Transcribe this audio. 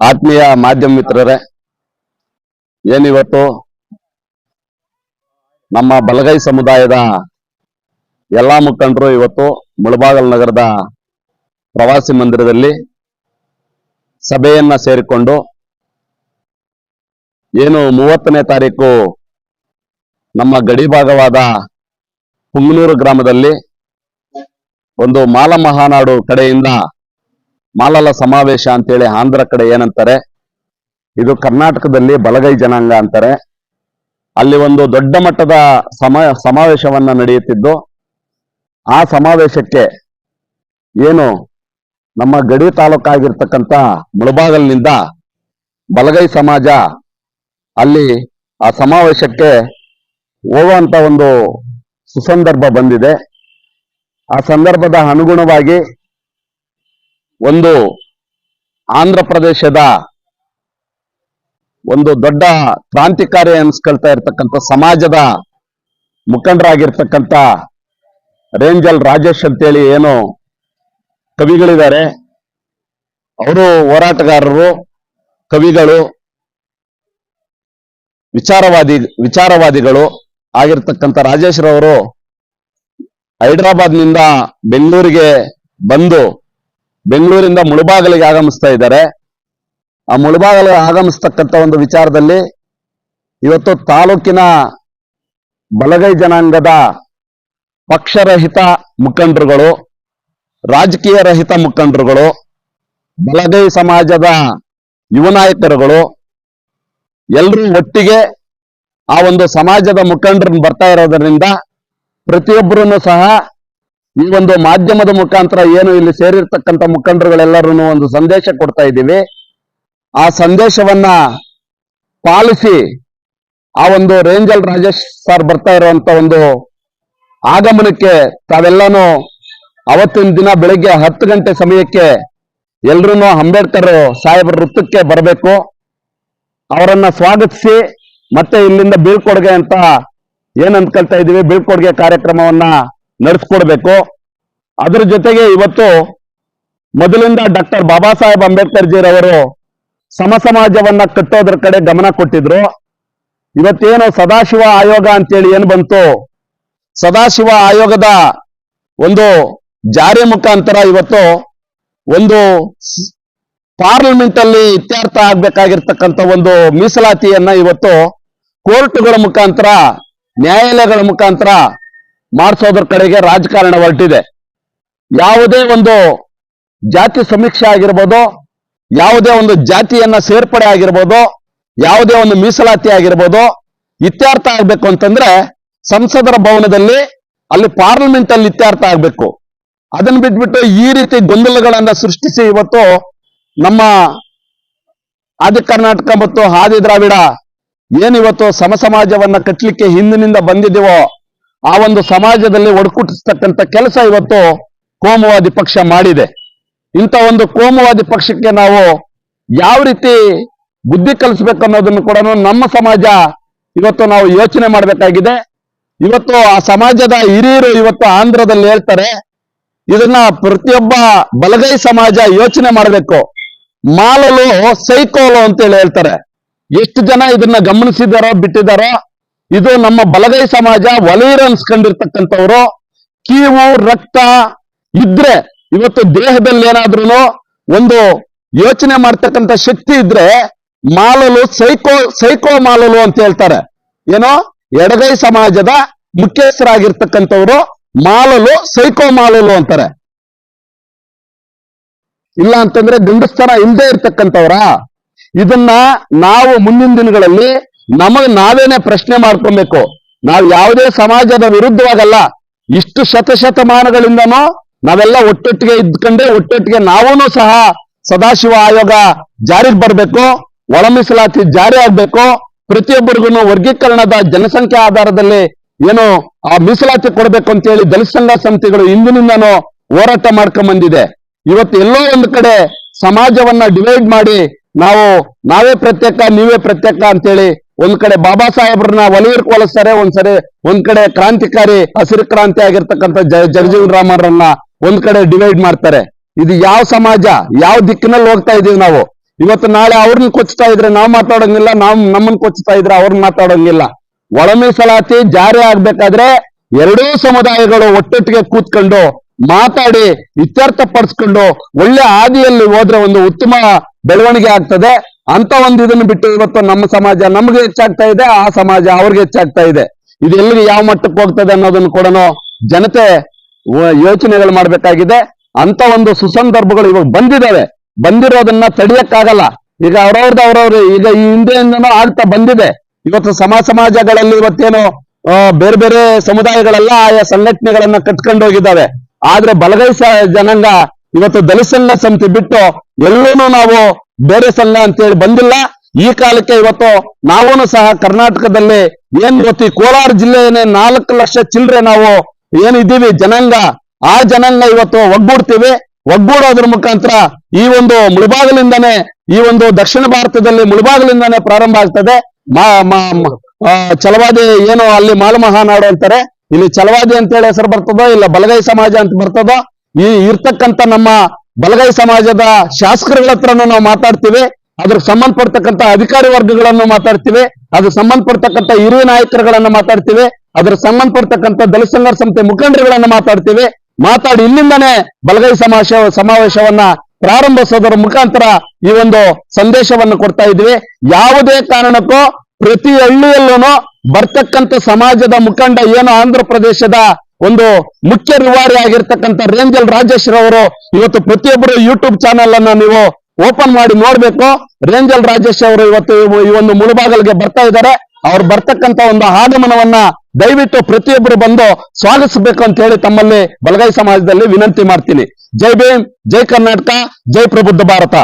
ಆತ್ಮೀಯ ಮಾಧ್ಯಮ ಮಿತ್ರರೇ, ಏನಿವತ್ತು ನಮ್ಮ ಬಲಗೈ ಸಮುದಾಯದ ಎಲ್ಲಾ ಮುಖಂಡರು ಇವತ್ತು ಮುಳಬಾಗಲ್ ನಗರದ ಪ್ರವಾಸಿ ಮಂದಿರದಲ್ಲಿ ಸಭೆಯನ್ನ ಸೇರಿಕೊಂಡು ಏನು ಮೂವತ್ತನೇ ತಾರೀಕು ನಮ್ಮ ಗಡಿ ಭಾಗವಾದ ಪುಂಗನೂರು ಗ್ರಾಮದಲ್ಲಿ ಒಂದು ಮಾಲ ಮಹಾನಾಡು ಕಡೆಯಿಂದ ಮಾಲಲ ಸಮಾವೇಶ ಅಂತೇಳಿ ಆಂಧ್ರ ಕಡೆ ಏನಂತಾರೆ? ಇದು ಕರ್ನಾಟಕದಲ್ಲಿ ಬಲಗೈ ಜನಾಂಗ ಅಂತಾರೆ. ಅಲ್ಲಿ ಒಂದು ದೊಡ್ಡ ಮಟ್ಟದ ಸಮ, ಸಮಾವೇಶವನ್ನ ನಡೆಯುತ್ತಿದ್ದು, ಆ ಸಮಾವೇಶಕ್ಕೆ ಏನು ನಮ್ಮ ಗಡಿ ತಾಲೂಕಾಗಿರ್ತಕ್ಕಂಥ ಮುಳಬಾಗಲ್ನಿಂದ ಬಲಗೈ ಸಮಾಜ ಅಲ್ಲಿ ಆ ಸಮಾವೇಶಕ್ಕೆ ಹೋಗುವಂತ ಒಂದು ಸುಸಂದರ್ಭ ಬಂದಿದೆ. ಆ ಸಂದರ್ಭದ ಅನುಗುಣವಾಗಿ ಒಂದು ಆಂಧ್ರ ಪ್ರದೇಶದ ಒಂದು ದೊಡ್ಡ ಕ್ರಾಂತಿಕಾರಿ ಅನ್ಸ್ಕೊಳ್ತಾ ಇರ್ತಕ್ಕಂಥ ಸಮಾಜದ ಮುಖಂಡರಾಗಿರ್ತಕ್ಕಂಥ ರೇಂಜಲ್ ರಾಜೇಶ್ ಅಂತೇಳಿ ಏನು ಕವಿಗಳಿದ್ದಾರೆ. ಅವರು ಹೋರಾಟಗಾರರು, ಕವಿಗಳು, ವಿಚಾರವಾದಿ, ವಿಚಾರವಾದಿಗಳು ಆಗಿರ್ತಕ್ಕಂಥ ರಾಜೇಶ್ ರವರು ಹೈದರಾಬಾದ್ನಿಂದ ಬೆಂಗಳೂರಿಗೆ ಬಂದು ಬೆಂಗಳೂರಿಂದ ಮುಳುಬಾಗಲಿಗೆ ಆಗಮಿಸ್ತಾ ಇದ್ದಾರೆ. ಆ ಮುಳುಬಾಗಲು ಆಗಮಿಸ್ತಕ್ಕಂಥ ಒಂದು ವಿಚಾರದಲ್ಲಿ ಇವತ್ತು ತಾಲೂಕಿನ ಬಲಗೈ ಜನಾಂಗದ ಪಕ್ಷರಹಿತ ಮುಖಂಡರುಗಳು, ರಾಜಕೀಯ ರಹಿತ ಮುಖಂಡರುಗಳು, ಬಲಗೈ ಸಮಾಜದ ಯುವ ನಾಯಕರುಗಳು ಎಲ್ಲರೂ ಒಟ್ಟಿಗೆ ಆ ಒಂದು ಸಮಾಜದ ಮುಖಂಡರನ್ನು ಬರ್ತಾ ಇರೋದರಿಂದ ಪ್ರತಿಯೊಬ್ಬರನ್ನು ಸಹ ಈ ಒಂದು ಮಾಧ್ಯಮದ ಮುಖಾಂತರ ಏನು ಇಲ್ಲಿ ಸೇರಿರ್ತಕ್ಕಂಥ ಮುಖಂಡರುಗಳೆಲ್ಲರೂ ಒಂದು ಸಂದೇಶ ಕೊಡ್ತಾ ಇದ್ದೀವಿ. ಆ ಸಂದೇಶವನ್ನ ಪಾಲಿಸಿ ಆ ಒಂದು ರೇಂಜಲ್ ರಾಜೇಶ್ ಸರ್ ಬರ್ತಾ ಇರುವಂತ ಒಂದು ಆಗಮನಕ್ಕೆ ತಾವೆಲ್ಲಾನು ಅವತ್ತಿನ ದಿನ ಬೆಳಿಗ್ಗೆ ಹತ್ತು ಗಂಟೆ ಸಮಯಕ್ಕೆ ಎಲ್ರೂ ಅಂಬೇಡ್ಕರ್ ಸಾಹೇಬರ ವೃತ್ತಕ್ಕೆ ಬರಬೇಕು. ಅವರನ್ನ ಸ್ವಾಗತಿಸಿ ಮತ್ತೆ ಇಲ್ಲಿಂದ ಬೀಳ್ಕೊಡುಗೆ ಅಂತ ಏನ್ ಅಂದ್ಕೊಳ್ತಾ ಇದೀವಿ ಬೀಳ್ಕೊಡುಗೆ ಕಾರ್ಯಕ್ರಮವನ್ನ ನಡೆಸ್ಕೊಡ್ಬೇಕು. ಅದ್ರ ಜೊತೆಗೆ ಇವತ್ತು ಮೊದಲಿಂದ ಡಾಕ್ಟರ್ ಬಾಬಾ ಸಾಹೇಬ್ ಅಂಬೇಡ್ಕರ್ ಜಿರವರು ಸಮ ಸಮಾಜವನ್ನ ಕಟ್ಟೋದ್ರ ಕಡೆ ಗಮನ ಕೊಟ್ಟಿದ್ರು. ಇವತ್ತೇನು ಸದಾಶಿವ ಆಯೋಗ ಅಂತೇಳಿ ಏನ್ ಬಂತು? ಸದಾಶಿವ ಆಯೋಗದ ಒಂದು ಜಾರಿ ಮುಖಾಂತರ ಇವತ್ತು ಒಂದು ಪಾರ್ಲಿಮೆಂಟ್ ಅಲ್ಲಿ ಇತ್ಯರ್ಥ ಆಗ್ಬೇಕಾಗಿರ್ತಕ್ಕಂಥ ಒಂದು ಮೀಸಲಾತಿಯನ್ನ ಇವತ್ತು ಕೋರ್ಟ್ಗಳ ಮುಖಾಂತರ, ನ್ಯಾಯಾಲಯಗಳ ಮುಖಾಂತರ ಮಾಡಿಸೋದ್ರ ಕಡೆಗೆ ರಾಜಕಾರಣ ಹೊರಟಿದೆ. ಯಾವುದೇ ಒಂದು ಜಾತಿ ಸಮೀಕ್ಷೆ ಆಗಿರ್ಬೋದು, ಯಾವುದೇ ಒಂದು ಜಾತಿಯನ್ನ ಸೇರ್ಪಡೆ ಆಗಿರ್ಬೋದು, ಯಾವುದೇ ಒಂದು ಮೀಸಲಾತಿ ಆಗಿರ್ಬೋದು, ಇತ್ಯರ್ಥ ಆಗ್ಬೇಕು ಅಂತಂದ್ರೆ ಸಂಸದರ ಭವನದಲ್ಲಿ ಅಲ್ಲಿ ಪಾರ್ಲಿಮೆಂಟ್ ಅಲ್ಲಿ ಇತ್ಯರ್ಥ ಆಗ್ಬೇಕು. ಅದನ್ನ ಬಿಟ್ಬಿಟ್ಟು ಈ ರೀತಿ ಗೊಂದಲಗಳನ್ನ ಸೃಷ್ಟಿಸಿ ಇವತ್ತು ನಮ್ಮ ಆದಿ ಕರ್ನಾಟಕ ಮತ್ತು ಆದಿ ದ್ರಾವಿಡ ಏನಿವತ್ತು ಸಮ ಸಮಾಜವನ್ನ ಕಟ್ಟಲಿಕ್ಕೆ ಹಿಂದಿನಿಂದ ಬಂದಿದ್ದೀವೋ ಆ ಒಂದು ಸಮಾಜದಲ್ಲಿ ಒಡಕುಟ್ಟಿಸ್ತಕ್ಕಂಥ ಕೆಲಸ ಇವತ್ತು ಕೋಮುವಾದಿ ಪಕ್ಷ ಮಾಡಿದೆ. ಇಂಥ ಒಂದು ಕೋಮುವಾದಿ ಪಕ್ಷಕ್ಕೆ ನಾವು ಯಾವ ರೀತಿ ಬುದ್ಧಿ ಕಲಿಸ್ಬೇಕು ಅನ್ನೋದನ್ನು ಕೂಡ ನಮ್ಮ ಸಮಾಜ ಇವತ್ತು ನಾವು ಯೋಚನೆ ಮಾಡಬೇಕಾಗಿದೆ. ಇವತ್ತು ಆ ಸಮಾಜದ ಹಿರಿಯರು ಇವತ್ತು ಆಂಧ್ರದಲ್ಲಿ ಹೇಳ್ತಾರೆ, ಇದನ್ನ ಪ್ರತಿಯೊಬ್ಬ ಬಲಗೈ ಸಮಾಜ ಯೋಚನೆ ಮಾಡಬೇಕು. ಮಾಲಲು ಸೈಕೋಲು ಅಂತೇಳಿ ಹೇಳ್ತಾರೆ. ಎಷ್ಟು ಜನ ಇದನ್ನ ಗಮನಿಸಿದಾರೋ, ಬಿಟ್ಟಿದಾರೋ ಇದು ನಮ್ಮ ಬಲಗೈ ಸಮಾಜ ವಲೀರ ಅನ್ಸ್ಕೊಂಡಿರ್ತಕ್ಕಂಥವ್ರು, ಕೀವು, ರಕ್ತ ಇದ್ರೆ, ಇವತ್ತು ದೇಹದಲ್ಲಿ ಏನಾದ್ರೂ ಒಂದು ಯೋಚನೆ ಮಾಡ್ತಕ್ಕಂಥ ಶಕ್ತಿ ಇದ್ರೆ ಮಾಲಲು ಸೈಕೋ ಸೈಕೋ ಮಾಲಲು ಅಂತ ಹೇಳ್ತಾರೆ. ಏನೋ? ಎಡಗೈ ಸಮಾಜದ ಮುಖ್ಯಸ್ಥರಾಗಿರ್ತಕ್ಕಂಥವ್ರು ಮಾಲಲು ಸೈಕೋ ಮಾಲಲು ಅಂತಾರೆ. ಇಲ್ಲ ಅಂತಂದ್ರೆ ಗಂಡಸ್ತನ ಇಲ್ಲದೆ ಇರ್ತಕ್ಕಂಥವ್ರ. ಇದನ್ನ ನಾವು ಮುಂದಿನ ದಿನಗಳಲ್ಲಿ ನಮಗ್ ನಾವೇನೆ ಪ್ರಶ್ನೆ ಮಾಡ್ಕೊಬೇಕು, ನಾವು ಯಾವುದೇ ಸಮಾಜದ ವಿರುದ್ಧವಾಗಲ್ಲ, ಇಷ್ಟು ಶತಶತಮಾನಗಳಿಂದನೂ ನಾವೆಲ್ಲ ಒಟ್ಟೊಟ್ಟಿಗೆ ಇದ್ಕೊಂಡೆ ಒಟ್ಟೊಟ್ಟಿಗೆ ನಾವೂ ಸಹ ಸದಾಶಿವ ಆಯೋಗ ಜಾರಿಗೆ ಬರಬೇಕು, ಒಳ ಮೀಸಲಾತಿ ಜಾರಿ ಆಗ್ಬೇಕು ಪ್ರತಿಯೊಬ್ಬರಿಗೂ ವರ್ಗೀಕರಣದ ಜನಸಂಖ್ಯೆ ಆಧಾರದಲ್ಲಿ ಏನು ಆ ಮೀಸಲಾತಿ ಕೊಡಬೇಕು ಅಂತ ಹೇಳಿ ದಲಿತ ಸಂಘ ಸಮಿತಿಗಳು ಇಂದಿನಿಂದನೂ ಹೋರಾಟ ಮಾಡ್ಕೊಂಡ್ ಬಂದಿದೆ ಇವತ್ತು ಎಲ್ಲೋ ಒಂದು ಕಡೆ ಸಮಾಜವನ್ನ ಡಿವೈಡ್ ಮಾಡಿ ನಾವು, ನಾವೇ ಪ್ರತ್ಯೇಕ, ನೀವೇ ಪ್ರತ್ಯೇಕ ಅಂತೇಳಿ ಒಂದ್ ಕಡೆ ಬಾಬಾ ಸಾಹೇಬ್ರನ್ನ ಒಲಿಯರ್ ಹೋಲಿಸ್ತಾರೆ, ಒಂದ್ಸರಿ ಒಂದ್ ಕಡೆ ಕ್ರಾಂತಿಕಾರಿ ಹಸಿರು ಕ್ರಾಂತಿ ಆಗಿರ್ತಕ್ಕಂಥ ಜಗಜೀವನ್ ರಾಮರನ್ನ ಒಂದ್ ಕಡೆ ಡಿವೈಡ್ ಮಾಡ್ತಾರೆ. ಇದು ಯಾವ ಸಮಾಜ, ಯಾವ ದಿಕ್ಕಿನಲ್ಲಿ ಹೋಗ್ತಾ ಇದೀವಿ ನಾವು? ಇವತ್ತು ನಾಳೆ ಅವ್ರನ್ನ ಕೊಚ್ತಾ ಇದ್ರೆ ನಾವು ಮಾತಾಡೋಂಗಿಲ್ಲ, ನಾವು ನಮ್ಮನ್ನ ಕೊಚ್ತಾ ಇದ್ರೆ ಅವ್ರನ್ನ ಮಾತಾಡೋಂಗಿಲ್ಲ. ಒಳ ಮೀಸಲಾತಿ ಜಾರಿ ಆಗ್ಬೇಕಾದ್ರೆ ಎರಡೂ ಸಮುದಾಯಗಳು ಒಟ್ಟೊಟ್ಟಿಗೆ ಕೂತ್ಕೊಂಡು ಮಾತಾಡಿ ಇತ್ಯರ್ಥ ಪಡಿಸ್ಕೊಂಡು ಒಳ್ಳೆ ಹಾದಿಯಲ್ಲಿ ಹೋದ್ರೆ ಒಂದು ಉತ್ತಮ ಬೆಳವಣಿಗೆ ಆಗ್ತದೆ. ಅಂತ ಒಂದು ಇದನ್ನು ಬಿಟ್ಟು ಇವತ್ತು ನಮ್ಮ ಸಮಾಜ ನಮ್ಗೆ ಹೆಚ್ಚಾಗ್ತಾ ಇದೆ, ಆ ಸಮಾಜ ಅವ್ರಿಗೆ ಹೆಚ್ಚಾಗ್ತಾ ಇದೆ. ಇದು ಎಲ್ಲಿಗೆ ಯಾವ ಮಟ್ಟಕ್ಕೆ ಹೋಗ್ತದೆ ಅನ್ನೋದನ್ನು ಕೂಡ ಜನತೆ ಯೋಚನೆಗಳು ಮಾಡ್ಬೇಕಾಗಿದೆ. ಅಂತ ಒಂದು ಸುಸಂದರ್ಭಗಳು ಇವಾಗ ಬಂದಿದ್ದಾವೆ ಬಂದಿರೋದನ್ನ ತಡೆಯಕ್ಕಾಗಲ್ಲ. ಈಗ ಅವ್ರವ್ರದ್ದು ಅವ್ರವ್ರು, ಈಗ ಈ ಹಿಂದೆಯಿಂದನೂ ಆಗ್ತಾ ಬಂದಿದೆ. ಇವತ್ತು ಸಮಾಜ ಸಮಾಜಗಳಲ್ಲಿ ಇವತ್ತೇನು ಬೇರೆ ಬೇರೆ ಸಮುದಾಯಗಳೆಲ್ಲ ಆಯಾ ಸಂಘಟನೆಗಳನ್ನ ಕಟ್ಕೊಂಡು ಹೋಗಿದ್ದಾವೆ. ಆದ್ರೆ ಬಲಗೈ ಜನಾಂಗ ಇವತ್ತು ದಲಿತ ಸಂಘ ಸಮಿತಿ ಬಿಟ್ಟು ಎಲ್ಲೂ ನಾವು ಬೇರೆ ಸಂಘ ಅಂತೇಳಿ ಬಂದಿಲ್ಲ. ಈ ಕಾಲಕ್ಕೆ ಇವತ್ತು ನಾವೂನು ಸಹ ಕರ್ನಾಟಕದಲ್ಲಿ ಏನ್ ಗೊತ್ತಿ ಕೋಲಾರ ಜಿಲ್ಲೆಯೇ ನಾಲ್ಕು ಲಕ್ಷ ಚಿಲ್ಲರೆ ನಾವು ಏನಿದ್ದೀವಿ ಜನಾಂಗ. ಆ ಜನಾಂಗ ಇವತ್ತು ಒಗ್ಗೂಡ್ತೀವಿ. ಒಗ್ಗೂಡೋದ್ರ ಮುಖಾಂತರ ಈ ಒಂದು ಮುಳಬಾಗಲಿಂದನೇ, ಈ ಒಂದು ದಕ್ಷಿಣ ಭಾರತದಲ್ಲಿ ಮುಳಬಾಗಲಿಂದನೇ ಪ್ರಾರಂಭ ಆಗ್ತದೆ. ಮಾ ಛಲವಾದಿ ಏನು ಅಲ್ಲಿ ಮಾಲು ಮಹಾನಾಡು ಅಂತಾರೆ. ಇಲ್ಲಿ ಚಲವಾದಿ ಅಂತ ಹೇಳಿ ಹೆಸರು ಬರ್ತದೋ ಇಲ್ಲ ಬಲಗೈ ಸಮಾಜ ಅಂತ ಬರ್ತದೋ, ಈ ಇರ್ತಕ್ಕಂತ ನಮ್ಮ ಬಲಗೈ ಸಮಾಜದ ಶಾಸಕರುಗಳ ಹತ್ರನೂ ನಾವು ಮಾತಾಡ್ತೀವಿ ಅದ್ರ ಸಂಬಂಧಪಡ್ತಕ್ಕಂತ ಅಧಿಕಾರಿ ವರ್ಗಗಳನ್ನು ಮಾತಾಡ್ತೀವಿ, ಅದ್ರ ಸಂಬಂಧಪಡ್ತಕ್ಕಂತ ಹಿರಿಯ ನಾಯಕರುಗಳನ್ನ ಮಾತಾಡ್ತೀವಿ, ಅದ್ರ ಸಂಬಂಧಪಡ್ತಕ್ಕಂತ ದಲಿತ ಸಂಘರ್ಷ ಸಂಸ್ಥೆ ಮುಖಂಡರುಗಳನ್ನ ಮಾತಾಡ್ತೀವಿ, ಮಾತಾಡಿ ಇಲ್ಲಿಂದಾನೇ ಬಲಗೈ ಸಮಾಶ ಸಮಾವೇಶವನ್ನ ಪ್ರಾರಂಭಿಸೋದರ ಮುಖಾಂತರ ಈ ಒಂದು ಸಂದೇಶವನ್ನು ಕೊಡ್ತಾ ಇದ್ವಿ. ಯಾವುದೇ ಕಾರಣಕ್ಕೂ ಪ್ರತಿ ಹಳ್ಳಿಯಲ್ಲೂ ಬರ್ತಕ್ಕಂತ ಸಮಾಜದ ಮುಖಂಡ ಏನು ಆಂಧ್ರ ಪ್ರದೇಶದ ಒಂದು ಮುಖ್ಯ ರಿವಾರಿ ಆಗಿರ್ತಕ್ಕಂಥ ರೇಂಜಲ್ ರಾಜೇಶ್ ಅವರು ಇವತ್ತು ಪ್ರತಿಯೊಬ್ಬರು ಯೂಟ್ಯೂಬ್ ಚಾನೆಲ್ ಅನ್ನ ನೀವು ಓಪನ್ ಮಾಡಿ ನೋಡ್ಬೇಕು. ರೇಂಜಲ್ ರಾಜೇಶ್ ಅವರು ಇವತ್ತು ಈ ಒಂದು ಮುಳುಬಾಗಲ್ಗೆ ಬರ್ತಾ ಇದ್ದಾರೆ. ಅವ್ರು ಬರ್ತಕ್ಕಂತ ಒಂದು ಆಗಮನವನ್ನ ದಯವಿಟ್ಟು ಪ್ರತಿಯೊಬ್ಬರು ಬಂದು ಸ್ವಾಗತಿಸಬೇಕು ಅಂತ ಹೇಳಿ ತಮ್ಮಲ್ಲಿ ಬಲಗೈ ಸಮಾಜದಲ್ಲಿ ವಿನಂತಿ ಮಾಡ್ತೀನಿ. ಜೈ ಭೀಮ್, ಜೈ ಕರ್ನಾಟಕ, ಜೈ ಪ್ರಬುದ್ಧ ಭಾರತ.